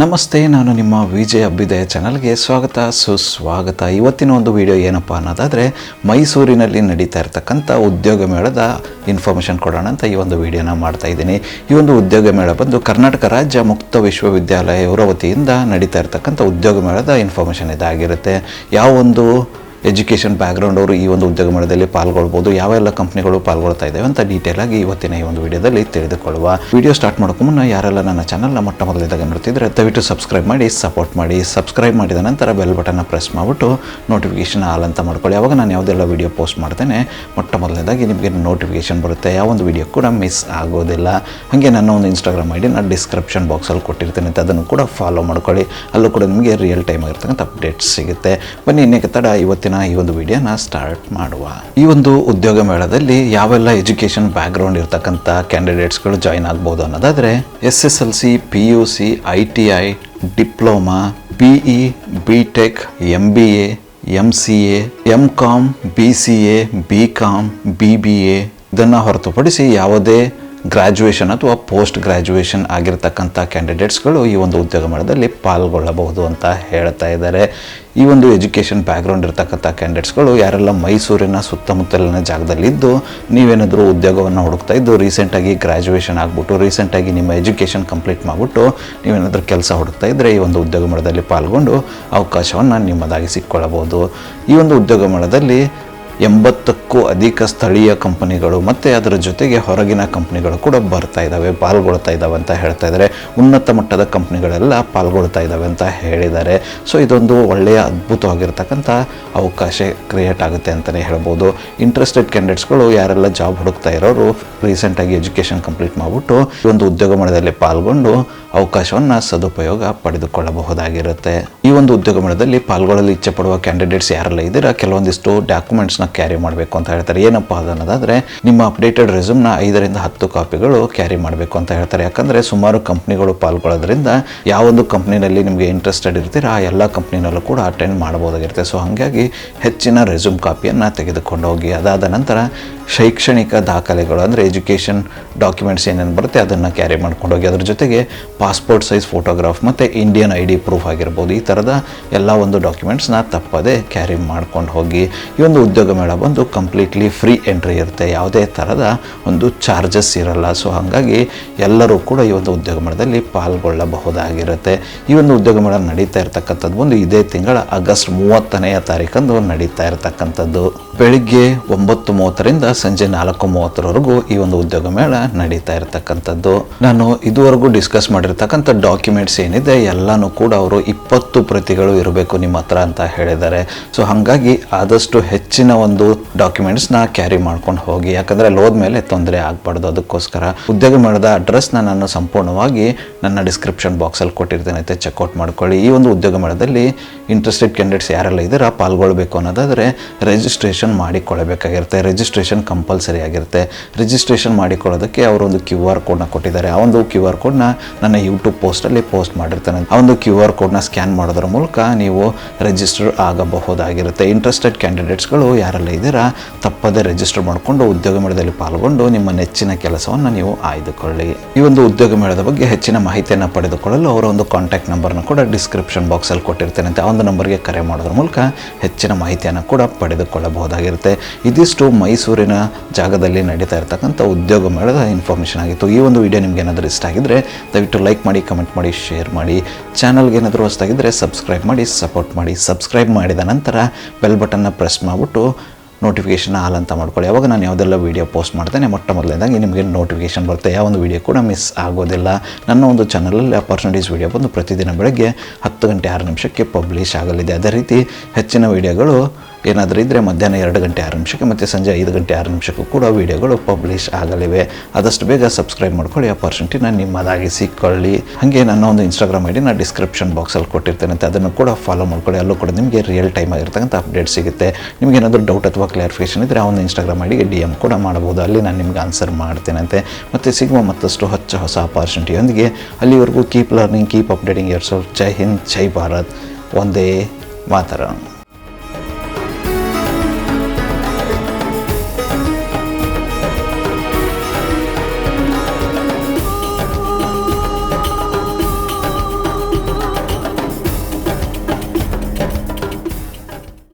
ನಮಸ್ತೆ, ನಾನು ನಿಮ್ಮ ವಿಜಯ್ ಅಬ್ಬಿದಯ ಚಾನಲ್ಗೆ ಸ್ವಾಗತ, ಸುಸ್ವಾಗತ. ಇವತ್ತಿನ ಒಂದು ವಿಡಿಯೋ ಏನಪ್ಪ ಅನ್ನೋದಾದರೆ, ಮೈಸೂರಿನಲ್ಲಿ ನಡೀತಾ ಇರ್ತಕ್ಕಂಥ ಉದ್ಯೋಗ ಮೇಳದ ಇನ್ಫಾರ್ಮೇಷನ್ ಕೊಡೋಣ ಅಂತ ಈ ಒಂದು ವಿಡಿಯೋನ ಮಾಡ್ತಾ ಇದ್ದೀನಿ. ಈ ಒಂದು ಉದ್ಯೋಗ ಮೇಳ ಬಂದು ಕರ್ನಾಟಕ ರಾಜ್ಯ ಮುಕ್ತ ವಿಶ್ವವಿದ್ಯಾಲಯ ವತಿಯಿಂದ ನಡೀತಾ ಇರ್ತಕ್ಕಂಥ ಉದ್ಯೋಗ ಮೇಳದ ಇನ್ಫಾರ್ಮೇಷನ್ ಇದಾಗಿರುತ್ತೆ. ಯಾವ ಒಂದು ಎಜುಕೇಷನ್ ಬ್ಯಾಕ್ಗ್ರೌಂಡ್ ಅವರು ಈ ಒಂದು ಉದ್ಯೋಗ ಮೇಳದಲ್ಲಿ ಪಾಲ್ಗೊಳ್ಬೋದು. ಯಾವೆಲ್ಲ ಕಂಪ್ನಿಗಳು ಪಾಲ್ಗೊಳ್ತಾ ಇದ್ದಾವೆ ಅಂತ ಡೀಟೇಲ್ ಆಗಿ ಇವತ್ತಿನ ಈ ಒಂದು ವಿಡಿಯೋದಲ್ಲಿ ತಿಳಿದುಕೊಳ್ಳುವ. ವಿಡಿಯೋ ಸ್ಟಾರ್ಟ್ ಮಾಡೋಕ್ಕೂ ಮುನ್ನ ಯಾರೆಲ್ಲ ನನ್ನ ಚಾನಲ್ನ ಮೊಟ್ಟ ಮೊದಲಿದಾಗ ನೋಡ್ತಿದ್ರೆ ದಯವಿಟ್ಟು ಸಬ್ಸ್ಕ್ರೈಬ್ ಮಾಡಿ ಸಪೋರ್ಟ್ ಮಾಡಿ. ಸಬ್ಸ್ಕ್ರೈಬ್ ಮಾಡಿದ ನಂತರ ಬೆಲ್ ಬಟನ್ನ ಪ್ರೆಸ್ ಮಾಡಿಬಿಟ್ಟು ನೋಟಿಫಿಕೇಶನ್ ಆಲ್ ಅಂತ ಮಾಡ್ಕೊಳ್ಳಿ. ಅವಾಗ ನಾನು ಯಾವುದೆಲ್ಲ ವಿಡಿಯೋ ಪೋಸ್ಟ್ ಮಾಡ್ತೇನೆ, ಮೊಟ್ಟ ಮೊದಲನೇದಾಗಿ ನಿಮಗೆ ನೋಟಿಫಿಕೇಶನ್ ಬರುತ್ತೆ. ಯಾವ ಒಂದು ವಿಡಿಯೋ ಕೂಡ ಮಿಸ್ ಆಗೋದಿಲ್ಲ. ಹಾಗೆ ನನ್ನ ಒಂದು ಇನ್ಸ್ಟಾಗ್ರಾಮ್ ಐಡಿ ನಾನು ಡಿಸ್ಕ್ರಿಪ್ಷನ್ ಬಾಕ್ಸಲ್ಲಿ ಕೊಟ್ಟಿರ್ತೇನೆ ಅಂತ ಅದನ್ನು ಕೂಡ ಫಾಲೋ ಮಾಡ್ಕೊಳ್ಳಿ. ಅಲ್ಲೂ ಕೂಡ ನಿಮಗೆ ರಿಯಲ್ ಟೈಮ್ ಆಗಿರ್ತಕ್ಕಂಥ ಅಪ್ಡೇಟ್ಸ್ ಸಿಗುತ್ತೆ. ಬನ್ನಿ, ಇನ್ನೇಕೆ ತಡ. ಇವತ್ತಿನ ಈ ಒಂದು ವಿಡಿಯೋನ ಸ್ಟಾರ್ಟ್ ಮಾಡುವ. ಈ ಒಂದು ಉದ್ಯೋಗ ಮೇಳದಲ್ಲಿ ಯಾವೆಲ್ಲ ಎಜುಕೇಷನ್ ಬ್ಯಾಕ್ಗ್ರೌಂಡ್ ಇರ್ತಕ್ಕಂಥ ಕ್ಯಾಂಡಿಡೇಟ್ಸ್ಗಳು ಜಾಯಿನ್ ಆಗ್ಬೋದು ಅನ್ನೋದಾದರೆ S S L C P U C I T I diploma B E B tech M B A M C A M com B C A B com B B A ಇದನ್ನು ಹೊರತುಪಡಿಸಿ ಯಾವುದೇ graduation ಅಥವಾ post graduation ಆಗಿರತಕ್ಕಂಥ ಕ್ಯಾಂಡಿಡೇಟ್ಸ್ಗಳು ಈ ಒಂದು ಉದ್ಯೋಗ ಮೇಳದಲ್ಲಿ ಪಾಲ್ಗೊಳ್ಳಬಹುದು ಅಂತ ಹೇಳ್ತಾ ಇದ್ದಾರೆ. ಈ ಒಂದು ಎಜುಕೇಷನ್ ಬ್ಯಾಕ್ಗ್ರೌಂಡ್ ಇರ್ತಕ್ಕಂಥ ಕ್ಯಾಂಡಿಡೇಟ್ಸ್ಗಳು ಯಾರೆಲ್ಲ ಮೈಸೂರಿನ ಸುತ್ತಮುತ್ತಲಿನ ಜಾಗದಲ್ಲಿದ್ದು ನೀವೇನಾದರೂ ಉದ್ಯೋಗವನ್ನು ಹುಡುಕ್ತಾ ಇದ್ದು ರೀಸೆಂಟಾಗಿ ಗ್ರ್ಯಾಜುಯೇಷನ್ ಆಗಿಬಿಟ್ಟು ರೀಸೆಂಟಾಗಿ ನಿಮ್ಮ ಎಜುಕೇಷನ್ ಕಂಪ್ಲೀಟ್ ಮಾಡಿಬಿಟ್ಟು ನೀವೇನಾದರೂ ಕೆಲಸ ಹುಡುಕ್ತಾ ಇದ್ದರೆ ಈ ಒಂದು ಉದ್ಯೋಗ ಮೇಳದಲ್ಲಿ ಪಾಲ್ಗೊಂಡು ಅವಕಾಶವನ್ನು ನಿಮ್ಮದಾಗಿ ಸಿಕ್ಕೊಳ್ಳಬಹುದು ಈ ಒಂದು ಉದ್ಯೋಗ ಮೇಳದಲ್ಲಿ ಎಂಬತ್ತಕ್ಕೂ ಅಧಿಕ ಸ್ಥಳೀಯ ಕಂಪನಿಗಳು ಮತ್ತು ಅದರ ಜೊತೆಗೆ ಹೊರಗಿನ ಕಂಪನಿಗಳು ಕೂಡ ಬರ್ತಾ ಇದ್ದಾವೆ ಪಾಲ್ಗೊಳ್ತಾ ಇದ್ದಾವೆ ಅಂತ ಹೇಳ್ತಾ ಇದ್ದಾರೆ ಉನ್ನತ ಮಟ್ಟದ ಕಂಪ್ನಿಗಳೆಲ್ಲ ಪಾಲ್ಗೊಳ್ತಾ ಇದ್ದಾವೆ ಅಂತ ಹೇಳಿದ್ದಾರೆ. ಸೊ ಇದೊಂದು ಒಳ್ಳೆಯ ಅದ್ಭುತವಾಗಿರ್ತಕ್ಕಂಥ ಅವಕಾಶ ಕ್ರಿಯೇಟ್ ಆಗುತ್ತೆ ಅಂತಲೇ ಹೇಳ್ಬೋದು. ಇಂಟ್ರೆಸ್ಟೆಡ್ ಕ್ಯಾಂಡಿಡೇಟ್ಸ್ಗಳು ಯಾರೆಲ್ಲ ಜಾಬ್ ಹುಡುಕ್ತಾ ಇರೋರು ರೀಸೆಂಟಾಗಿ ಎಜುಕೇಷನ್ ಕಂಪ್ಲೀಟ್ ಮಾಡಿಬಿಟ್ಟು ಒಂದು ಉದ್ಯೋಗ ಮೇಳದಲ್ಲಿ ಪಾಲ್ಗೊಂಡು ಅವಕಾಶವನ್ನು ಸದುಪಯೋಗ ಪಡೆದುಕೊಳ್ಳಬಹುದಾಗಿರುತ್ತೆ. ಈ ಒಂದು ಉದ್ಯೋಗ ಮೇಳದಲ್ಲಿ ಪಾಲ್ಗೊಳ್ಳಲು ಇಚ್ಛೆ ಪಡುವ ಕ್ಯಾಂಡಿಡೇಟ್ಸ್ ಯಾರೆಲ್ಲ ಇದ್ದೀರಾ, ಕೆಲವೊಂದಿಷ್ಟು ಡಾಕ್ಯುಮೆಂಟ್ಸ್ನ ಕ್ಯಾರಿ ಮಾಡಬೇಕು ಅಂತ ಹೇಳ್ತಾರೆ. ಏನಪ್ಪ ಅದನ್ನೋದಾದರೆ ನಿಮ್ಮ ಅಪ್ಡೇಟೆಡ್ ರೆಸ್ಯೂಮ್ನ ಐದರಿಂದ ಹತ್ತು ಕಾಪಿಗಳು ಕ್ಯಾರಿ ಮಾಡಬೇಕು ಅಂತ ಹೇಳ್ತಾರೆ. ಯಾಕಂದರೆ ಸುಮಾರು ಕಂಪ್ನಿಗಳು ಪಾಲ್ಗೊಳ್ಳೋದ್ರಿಂದ ಯಾವೊಂದು ಕಂಪ್ನಿನಲ್ಲಿ ನಿಮಗೆ ಇಂಟ್ರೆಸ್ಟೆಡ್ ಇರ್ತೀರ, ಆ ಎಲ್ಲ ಕಂಪ್ನಿನಲ್ಲೂ ಕೂಡ ಅಟೆಂಡ್ ಮಾಡಬಹುದಾಗಿರುತ್ತೆ. ಸೊ ಹಾಗಾಗಿ ಹೆಚ್ಚಿನ ರೆಸ್ಯೂಮ್ ಕಾಪಿಯನ್ನು ತೆಗೆದುಕೊಂಡು ಹೋಗಿ. ಅದಾದ ನಂತರ ಶೈಕ್ಷಣಿಕ ದಾಖಲೆಗಳು, ಅಂದರೆ ಎಜುಕೇಷನ್ ಡಾಕ್ಯುಮೆಂಟ್ಸ್ ಏನೇನು ಬರುತ್ತೆ ಅದನ್ನು ಕ್ಯಾರಿ ಮಾಡ್ಕೊಂಡು ಹೋಗಿ, ಅದ್ರ ಜೊತೆಗೆ ಪಾಸ್ಪೋರ್ಟ್ ಸೈಜ್ ಫೋಟೋಗ್ರಾಫ್ ಮತ್ತು ಇಂಡಿಯನ್ ಐ ಡಿ ಪ್ರೂಫ್ ಆಗಿರ್ಬೋದು, ಈ ಥರದ ಎಲ್ಲ ಒಂದು ಡಾಕ್ಯುಮೆಂಟ್ಸ್ನ ತಪ್ಪದೆ ಕ್ಯಾರಿ ಮಾಡ್ಕೊಂಡು ಹೋಗಿ, ಈ ಒಂದು ಉದ್ಯೋಗ ಮೇಳ ಬಂದು ಕಂಪ್ಲೀಟ್ಲಿ ಫ್ರೀ ಎಂಟ್ರಿ ಇರುತ್ತೆ, ಯಾವುದೇ ಥರದ ಒಂದು ಚಾರ್ಜಸ್ ಇರಲ್ಲ. ಸೊ ಹಾಗಾಗಿ ಎಲ್ಲರೂ ಕೂಡ ಈ ಒಂದು ಉದ್ಯೋಗ ಮೇಳದಲ್ಲಿ ಪಾಲ್ಗೊಳ್ಳಬಹುದಾಗಿರುತ್ತೆ. ಈ ಒಂದು ಉದ್ಯೋಗ ಮೇಳ ನಡೀತಾ ಇರತಕ್ಕಂಥದ್ದು ಒಂದು ಇದೇ ತಿಂಗಳ ಆಗಸ್ಟ್ ಮೂವತ್ತನೆಯ ತಾರೀಕಂದು ನಡೀತಾ ಇರತಕ್ಕಂಥದ್ದು. ಬೆಳಿಗ್ಗೆ ಒಂಬತ್ತು ಮೂವತ್ತರಿಂದ ಸಂಜೆ ನಾಲ್ಕು ಮೂವತ್ತರವರೆಗೂ ಈ ಒಂದು ಉದ್ಯೋಗ ಮೇಳ ನಡೀತಾ ಇರತಕ್ಕಂಥದ್ದು. ನಾನು ಇದುವರೆಗೂ ಡಿಸ್ಕಸ್ ಮಾಡಿರ್ತಕ್ಕಂಥ ಡಾಕ್ಯುಮೆಂಟ್ಸ್ ಏನಿದೆ, ಎಲ್ಲನೂ ಕೂಡ ಅವರು ಇಪ್ಪತ್ತು ಪ್ರತಿಗಳು ಇರಬೇಕು ನಿಮ್ಮ ಹತ್ರ ಅಂತ ಹೇಳಿದ್ದಾರೆ. ಸೊ, ಹಾಗಾಗಿ ಆದಷ್ಟು ಹೆಚ್ಚಿನ ಒಂದು ಡಾಕ್ಯುಮೆಂಟ್ಸ್ನ ಕ್ಯಾರಿ ಮಾಡ್ಕೊಂಡು ಹೋಗಿ, ಯಾಕಂದರೆ ಅಲ್ಲಿ ಹೋದ್ಮೇಲೆ ತೊಂದರೆ ಆಗಬಾರ್ದು ಅದಕ್ಕೋಸ್ಕರ. ಉದ್ಯೋಗ ಮೇಳದ ಅಡ್ರೆಸ್ನ ನಾನು ಸಂಪೂರ್ಣವಾಗಿ ನನ್ನ ಡಿಸ್ಕ್ರಿಪ್ಷನ್ ಬಾಕ್ಸಲ್ಲಿ ಕೊಟ್ಟಿರ್ತೇನೆ ಚೆಕ್ಔಟ್ ಮಾಡ್ಕೊಳ್ಳಿ. ಈ ಒಂದು ಉದ್ಯೋಗ ಮೇಳದಲ್ಲಿ ಇಂಟ್ರೆಸ್ಟೆಡ್ ಕ್ಯಾಂಡಿಡೇಟ್ಸ್ ಯಾರೆಲ್ಲ ಇದ್ದೀರಾ ಪಾಲ್ಗೊಳ್ಬೇಕು ಅನ್ನೋದಾದರೆ ರಿಜಿಸ್ಟ್ರೇಷನ್ ಮಾಡಿಕೊಳ್ಳಬೇಕಾಗಿರುತ್ತೆ. ರಿಜಿಸ್ಟ್ರೇಷನ್ ಕಂಪಲ್ಸರಿ ಆಗಿರುತ್ತೆ. ರಿಜಿಸ್ಟ್ರೇಷನ್ ಮಾಡಿಕೊಳ್ಳೋದಕ್ಕೆ ಅವರೊಂದು ಕ್ಯೂ ಆರ್ ಕೋಡ್ನ ಕೊಟ್ಟಿದ್ದಾರೆ. ಆ ಒಂದು ಕ್ಯೂ ಆರ್ ಕೋಡ್ನ ನನ್ನ ಯೂಟ್ಯೂಬ್ ಪೋಸ್ಟಲ್ಲಿ ಪೋಸ್ಟ್ ಮಾಡಿರ್ತಾನೆ. ಆ ಒಂದು ಕ್ಯೂ ಆರ್ ಕೋಡ್ನ ಸ್ಕ್ಯಾನ್ ಮಾಡೋದ್ರ ಮೂಲಕ ನೀವು ರಿಜಿಸ್ಟರ್ ಆಗಬಹುದಾಗಿರುತ್ತೆ. ಇಂಟ್ರೆಸ್ಟೆಡ್ ಕ್ಯಾಂಡಿಡೇಟ್ಸ್ಗಳು ಯಾರೆಲ್ಲ ಇದ್ದೀರಾ ತಪ್ಪದೇ ರಿಜಿಸ್ಟರ್ ಮಾಡಿಕೊಂಡು ಉದ್ಯೋಗ ಮೇಳದಲ್ಲಿ ಪಾಲ್ಗೊಂಡು ನಿಮ್ಮ ನೆಚ್ಚಿನ ಕೆಲಸವನ್ನು ನೀವು ಆಯ್ದುಕೊಳ್ಳಿ. ಈ ಒಂದು ಉದ್ಯೋಗ ಮೇಳದ ಬಗ್ಗೆ ಹೆಚ್ಚಿನ ಮಾಹಿತಿಯನ್ನು ಪಡೆದುಕೊಳ್ಳಲು ಅವರ ಒಂದು ಕಾಂಟ್ಯಾಕ್ಟ್ ನಂಬರ್ನ ಕೂಡ ಡಿಸ್ಕ್ರಿಪ್ಷನ್ ಬಾಕ್ಸಲ್ಲಿ ಕೊಟ್ಟಿರ್ತೇನೆ ಆ ಒಂದು ನಂಬರ್ಗೆ ಕರೆ ಮಾಡೋದ್ರ ಮೂಲಕ ಹೆಚ್ಚಿನ ಮಾಹಿತಿಯನ್ನು ಕೂಡ ಪಡೆದುಕೊಳ್ಳಬಹುದಾಗಿರುತ್ತೆ. ಇದಿಷ್ಟು ಮೈಸೂರಿನ ಜಾಗದಲ್ಲಿ ನಡೀತಾ ಇರತಕ್ಕಂಥ ಉದ್ಯೋಗ ಮೇಳದ ಇನ್ಫಾರ್ಮೇಷನ್ ಆಗಿತ್ತು. ಈ ಒಂದು ವಿಡಿಯೋ ನಿಮ್ಗೆ ಏನಾದರೂ ಇಷ್ಟ ಆಗಿದ್ದರೆ ದಯವಿಟ್ಟು ಲೈಕ್ ಮಾಡಿ ಕಮೆಂಟ್ ಮಾಡಿ ಶೇರ್ ಮಾಡಿ. ಚಾನಲ್ಗೆ ಏನಾದರೂ ಹೊಸದಾಗಿದ್ದರೆ ಸಬ್ಸ್ಕ್ರೈಬ್ ಮಾಡಿ ಸಪೋರ್ಟ್ ಮಾಡಿ. ಸಬ್ಸ್ಕ್ರೈಬ್ ಮಾಡಿದ ನಂತರ ಬೆಲ್ ಬಟನ್ನ ಪ್ರೆಸ್ ಮಾಡಿಬಿಟ್ಟು ನೋಟಿಫಿಕೇಷನ್ ಆಲ್ ಅಂತ ಮಾಡ್ಕೊಳ್ಳಿ. ಯಾವಾಗ ನಾನು ಯಾವುದೆಲ್ಲ ವೀಡಿಯೋ ಪೋಸ್ಟ್ ಮಾಡ್ತೇನೆ, ಮೊಟ್ಟ ಮೊದಲನೇದಾಗಿ ನಿಮಗೆ ನೋಟಿಫಿಕೇಷನ್ ಬರುತ್ತೆ. ಯಾವ ಒಂದು ವೀಡಿಯೋ ಕೂಡ ಮಿಸ್ ಆಗೋದಿಲ್ಲ. ನನ್ನ ಒಂದು ಚಾನಲಲ್ಲಿ ಅಪರ್ಚುನಿಟೀಸ್ ವೀಡಿಯೋ ಬಂದು ಪ್ರತಿದಿನ ಬೆಳಗ್ಗೆ ಹತ್ತು ಗಂಟೆ ಆರು ನಿಮಿಷಕ್ಕೆ ಪಬ್ಲಿಷ್ ಆಗಲಿದೆ. ಅದೇ ರೀತಿ ಹೆಚ್ಚಿನ ವೀಡಿಯೋಗಳು ಏನಾದರೂ ಇದ್ದರೆ ಮಧ್ಯಾಹ್ನ ಎರಡು ಗಂಟೆ ಆರು ನಿಮಿಷಕ್ಕೆ ಮತ್ತು ಸಂಜೆ ಐದು ಗಂಟೆ ಆರು ನಿಮಿಷಕ್ಕೂ ಕೂಡ ವೀಡಿಯೋಗಳು ಪಬ್ಲಿಷ್ ಆಗಲಿವೆ. ಆದಷ್ಟು ಬೇಗ ಸಬ್ಸ್ಕ್ರೈಬ್ ಮಾಡ್ಕೊಳ್ಳಿ. ಅಪರ್ಚುನಿಟಿನ ನಿಮ್ಮದಾಗಿ ಸಿಕ್ಕೊಳ್ಳಿ. ಹಾಗೆ ನನ್ನ ಒಂದು ಇನ್ಸ್ಟಾಗ್ರಾಮ್ ಐಡಿ ನಾನು ಡಿಸ್ಕ್ರಿಪ್ಷನ್ ಬಾಕ್ಸಲ್ಲಿ ಕೊಟ್ಟಿರ್ತೇನೆ ಅಂತ ಅದನ್ನು ಕೂಡ ಫಾಲೋ ಮಾಡ್ಕೊಳ್ಳಿ. ಅಲ್ಲೂ ಕೂಡ ನಿಮಗೆ ರಿಯಲ್ ಟೈಮ್ ಆಗಿರ್ತಕ್ಕಂಥ ಅಪ್ಡೇಟ್ ಸಿಗುತ್ತೆ. ನಿಮಗೆ ಏನಾದರೂ ಡೌಟ್ ಅಥವಾ ಕ್ಲಾರಿಫಿಕೇಷನ್ ಇದ್ದರೆ ಆ ಒಂದು ಇನ್ಸ್ಟಾಗ್ರಾಮ್ ಐಡಿಗೆ ಡಿ ಎಂ ಕೂಡ ಮಾಡ್ಬೋದು ಅಲ್ಲಿ ನಾನು ನಿಮ್ಗೆ ಆನ್ಸರ್ ಮಾಡ್ತೇನಂತೆ. ಮತ್ತು ಸಿಗುವ ಮತ್ತಷ್ಟು ಹೊಚ್ಚ ಹೊಸ ಅಪಾರ್ಚುನಿಟಿಯೊಂದಿಗೆ ಅಲ್ಲಿವರೆಗೂ keep learning keep updating yourself ಜೈ ಹಿಂದ್, ಜೈ ಭಾರತ್. ಒಂದೇ ಮಾತರಂ